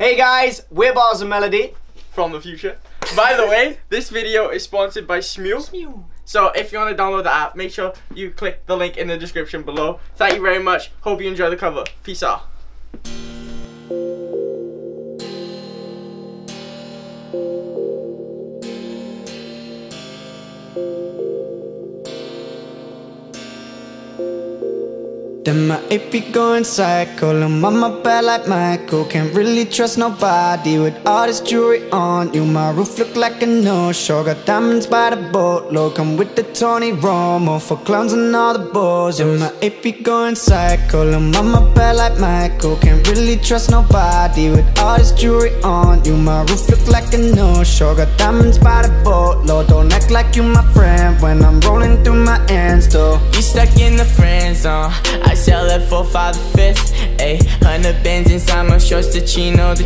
Hey guys, we're Bars and Melody. from the future. By the way, this video is sponsored by Smew. So if you want to download the app, make sure you click the link in the description below. Thank you very much. Hope you enjoy the cover. Peace out. Then my AP going psycho on my bed like Michael. Can't really trust nobody With all this jewelry on you. My roof look like a no-show. Got diamonds by the boatload. Come with the Tony Romo For clowns and all the balls Yeah, my AP going psycho on my bed like Michael. Can't really trust nobody With all this jewelry on you. My roof look like a no-show. Got diamonds by the boatload. Don't act like you my friend When I'm rolling through my ends though. You stuck in the friend zone. I sell it for five the fifth. Ayy, hundred bands inside my shorts to chino. The,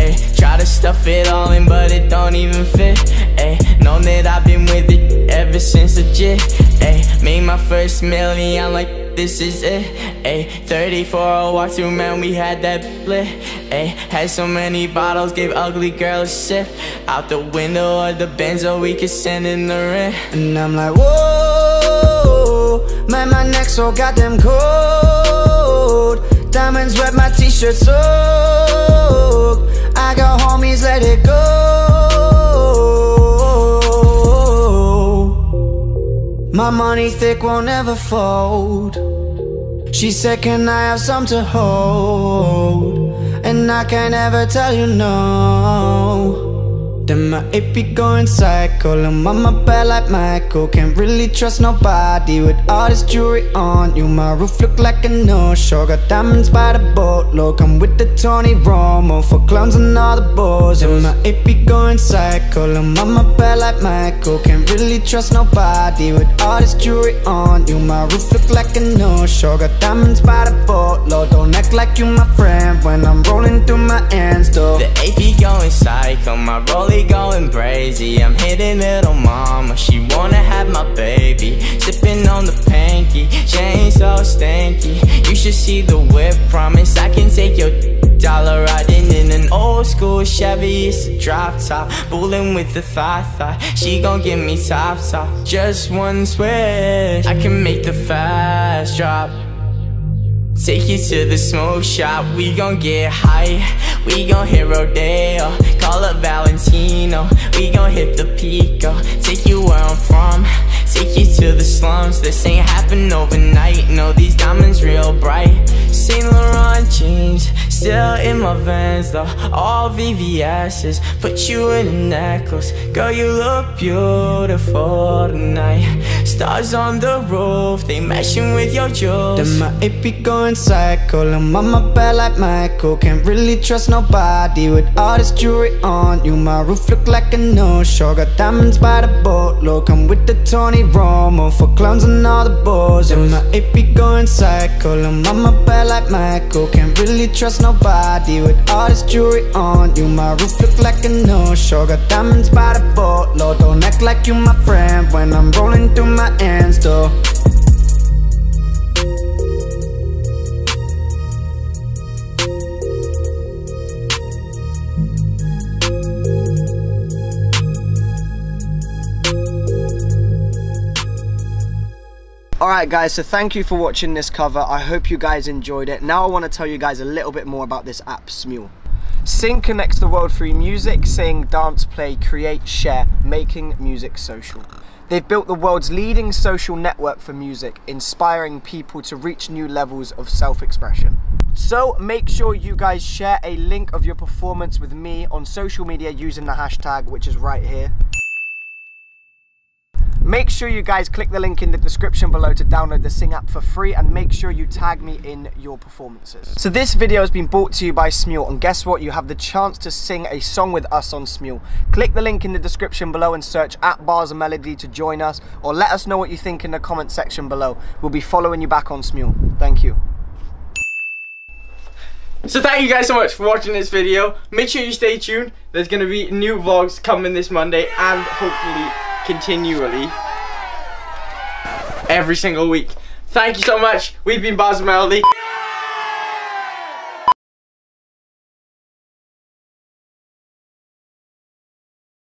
ayy, try to stuff it all in, but it don't even fit. Ayy, know that I've been with it ever since legit. Ayy, made my first million. Like, this is it. Ayy, 34 a walk through, man, we had that lit. Ayy, had so many bottles, gave ugly girl a sip. Out the window of the Benzo, we could send in the rent. And I'm like, whoa, man, my neck so goddamn cold. Diamonds wet, my t-shirt soaked. I got homies, let it go. My money thick, won't ever fold. She said, Can I have some to hold? And I can't ever tell you no. Then my AP going psycho on my bed like Michael. Can't really trust nobody With all this jewelry on you. My roof look like a no-show. Got diamonds by the boatload. Come with the Tony Romo For clowns and all the balls And my AP going psycho on my bed like Michael. Can't really trust nobody With all this jewelry on you. My roof look like a no-show. Got diamonds by the boatload. Don't act like you my friend When I'm rolling through my though The AP going psycho, my rollie going crazy. I'm hitting little mama, she wanna have my baby. Sipping on the panky, she ain't so stanky. You should see the whip, promise I can take your dollar riding in an old school Chevy. It's a drop top, bulling with the thigh thigh. She gon' give me top top, just one switch. I can make the fast drop. Take you to the smoke shop, we gon' get high. We gon' hit Rodeo, call up Valentino. We gon' hit the Pico, take you where I'm from. Take you to the slums, this ain't happen overnight. No, these diamonds real bright. Saint Laurent jeans, still in my Vans though. All VVS's, put you in a necklace. Girl, you look beautiful tonight. Stars on the roof, they matching with your jewels. Then my AP going psycho on my bed like Michael. Can't really trust nobody With all this jewelry on you. My roof look like a no-show Got diamonds by the boatload. Come with the Tony Romo For clowns and all the balls And my AP going psycho on my bed like Michael. Can't really trust nobody With all this jewelry on you. My roof look like a no-show Got diamonds by the boatload Don't act like you my friend When I'm rolling through my ends though Alright guys, so thank you for watching this cover. I hope you guys enjoyed it. Now I want to tell you guys a little bit more about this app, Smule. Sing connects the world through music, sing, dance, play, create, share, making music social. They've built the world's leading social network for music, inspiring people to reach new levels of self-expression. So make sure you guys share a link of your performance with me on social media using the hashtag, which is right here. Make sure you guys click the link in the description below to download the Sing app for free and make sure you tag me in your performances. So this video has been brought to you by Smule and guess what? You have the chance to sing a song with us on Smule. Click the link in the description below and search at Bars and Melody to join us or let us know what you think in the comment section below. We'll be following you back on Smule. Thank you. So thank you guys so much for watching this video. Make sure you stay tuned. There's going to be new vlogs coming this Monday and hopefully continually every single week. Thank you so much. We've been and Melody.